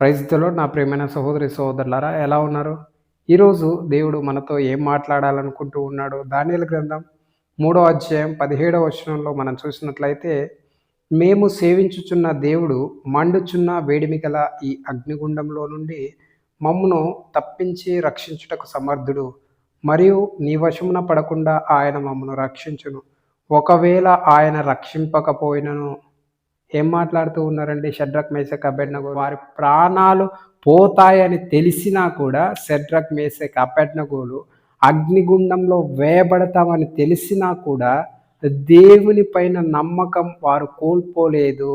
ప్రైజ్లో నా ప్రియమైన సహోదరి సహోదరులారా ఎలా ఉన్నారు? ఈరోజు దేవుడు మనతో ఏం మాట్లాడాలనుకుంటూ ఉన్నాడు దానియల గ్రంథం మూడో అధ్యాయం పదిహేడవ వచనంలో మనం చూసినట్లయితే మేము సేవించుచున్న దేవుడు మండుచున్న వేడిమి గల ఈ అగ్నిగుండంలో నుండి మమ్మను తప్పించి రక్షించుటకు సమర్థుడు. మరియు నీ వశమున పడకుండా ఆయన మమ్మను రక్షించును. ఒకవేళ ఆయన రక్షింపకపోయినను ఏం మాట్లాడుతూ ఉన్నారండి? షడ్రక్ మేసక్ అబెడ్నగో వారి ప్రాణాలు పోతాయని తెలిసినా కూడా షడ్రక్ మేసక్ అబెడ్నగోలు అగ్నిగుండంలో వేయబడతామని తెలిసినా కూడా దేవుని పైన నమ్మకం వారు కోల్పోలేదు.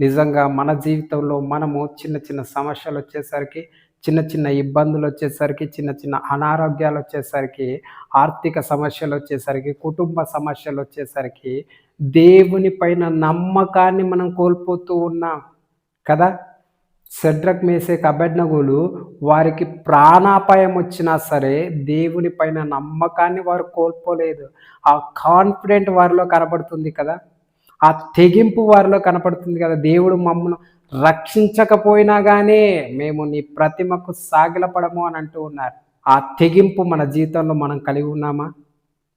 నిజంగా మన జీవితంలో మనము చిన్న చిన్న సమస్యలు వచ్చేసరికి చిన్న చిన్న ఇబ్బందులు వచ్చేసరికి చిన్న చిన్న అనారోగ్యాలు వచ్చేసరికి ఆర్థిక సమస్యలు వచ్చేసరికి కుటుంబ సమస్యలు వచ్చేసరికి దేవుని పైన నమ్మకాన్ని మనం కోల్పోతూ ఉన్నాం కదా? సెడ్రక్ మేసే కబెడ్నగులు వారికి ప్రాణాపాయం వచ్చినా సరే దేవుని పైన నమ్మకాన్ని వారు కోల్పోలేదు. ఆ కాన్ఫిడెంట్ వారిలో కనబడుతుంది కదా? ఆ తెగింపు వారిలో కనపడుతుంది కదా? దేవుడు మమ్మల్ని రక్షించకపోయినా కానీ మేము నీ ప్రతిమకు సాగిలపడము అని అంటూ ఉన్నారు. ఆ తెగింపు మన జీవితంలో మనం కలిగి ఉన్నామా?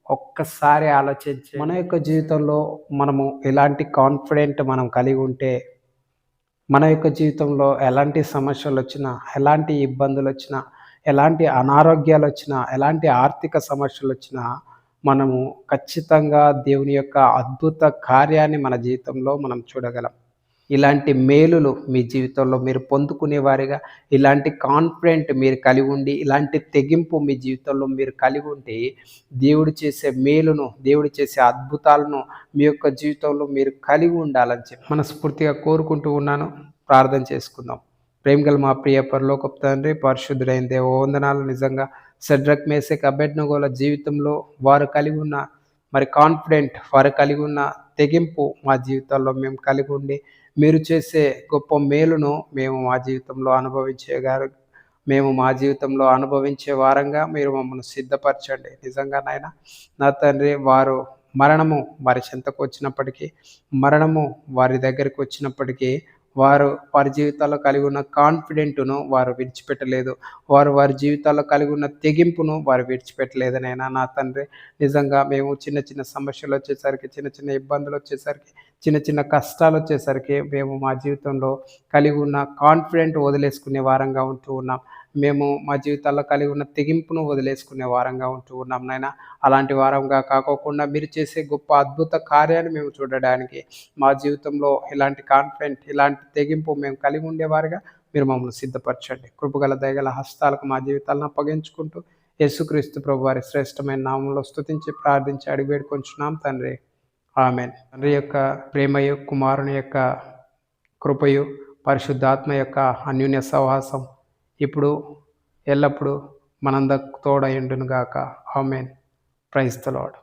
ఒక్కసారి ఆలోచించి మన యొక్క జీవితంలో మనము ఎలాంటి కాన్ఫిడెంట్ మనం కలిగి ఉంటే మన యొక్క జీవితంలో ఎలాంటి సమస్యలు వచ్చినా ఎలాంటి ఇబ్బందులు వచ్చినా ఎలాంటి అనారోగ్యాలు వచ్చినా ఎలాంటి ఆర్థిక సమస్యలు వచ్చినా మనము ఖచ్చితంగా దేవుని యొక్క అద్భుత కార్యాన్ని మన జీవితంలో మనం చూడగలం. ఇలాంటి మేలులు మీ జీవితంలో మీరు పొందుకునే వారిగా ఇలాంటి కాన్ఫిడెంట్ మీరు కలిగి ఉండి ఇలాంటి తెగింపు మీ జీవితంలో మీరు కలిగి ఉంటే దేవుడు చేసే మేలును దేవుడు చేసే అద్భుతాలను మీ యొక్క జీవితంలో మీరు కలిగి ఉండాలని చెప్పి మనస్ఫూర్తిగా కోరుకుంటూ ఉన్నాను. ప్రార్థన చేసుకుందాం. ప్రేమగల మా ప్రియ పరలోకపు తండ్రి పరిశుద్ధుడైన దేవ వందనాలు. నిజంగా సెడ్రక్ మేసెక్ అబెడ్నగోల జీవితంలో వారు కలిగి ఉన్న మరి కాన్ఫిడెంట్ వారు కలిగి ఉన్న తెగింపు మా జీవితాల్లో మేము కలిగి ఉండి మీరు చేసే గొప్ప మేలును మేము మా జీవితంలో అనుభవించేగారు మేము మా జీవితంలో అనుభవించే వారంగా మీరు మమ్మల్ని సిద్ధపరచండి. నిజంగా నాయన నా తండ్రి వారు మరణము వారి చెంతకు వచ్చినప్పటికీ మరణము వారి దగ్గరికి వచ్చినప్పటికీ వారు వారి జీవితాల్లో కలిగి ఉన్న కాన్ఫిడెంట్ను వారు విడిచిపెట్టలేదు. వారు వారి జీవితాల్లో కలిగి ఉన్న తెగింపును వారు విడిచిపెట్టలేదనైనా నా తండ్రి నిజంగా మేము చిన్న చిన్న సమస్యలు వచ్చేసరికి చిన్న చిన్న ఇబ్బందులు వచ్చేసరికి చిన్న చిన్న కష్టాలు వచ్చేసరికి మేము మా జీవితంలో కలిగి ఉన్న కాన్ఫిడెంట్ వదిలేసుకునే వారంగా ఉంటూ ఉన్నాం. మేము మా జీవితాల్లో కలిగి ఉన్న తెగింపును వదిలేసుకునే వారంగా ఉంటూ ఉన్నాం నాయన. అలాంటి వారంగా కాకోకుండా మీరు చేసే గొప్ప అద్భుత కార్యాన్ని మేము చూడడానికి మా జీవితంలో ఇలాంటి కాన్ఫిడెంట్ ఇలాంటి తెగింపు మేము కలిగి ఉండేవారుగా మీరు మమ్మల్ని సిద్ధపరచండి. కృపగల దయగల హస్తాలకు మా జీవితాలను అప్పగించుకుంటూ యేసుక్రీస్తు ప్రభు వారి శ్రేష్టమైన నామంలో స్తుతించి ప్రార్థించి అడిగి తండ్రి. ఆమె తండ్రి యొక్క ప్రేమయు కుమారుని యొక్క కృపయు పరిశుద్ధాత్మ యొక్క అన్యోన్య సహవాసం ఇప్పుడు ఎల్లప్పుడూ మనందకు తోడయుండును గాక ఆమెన్. Praise the lord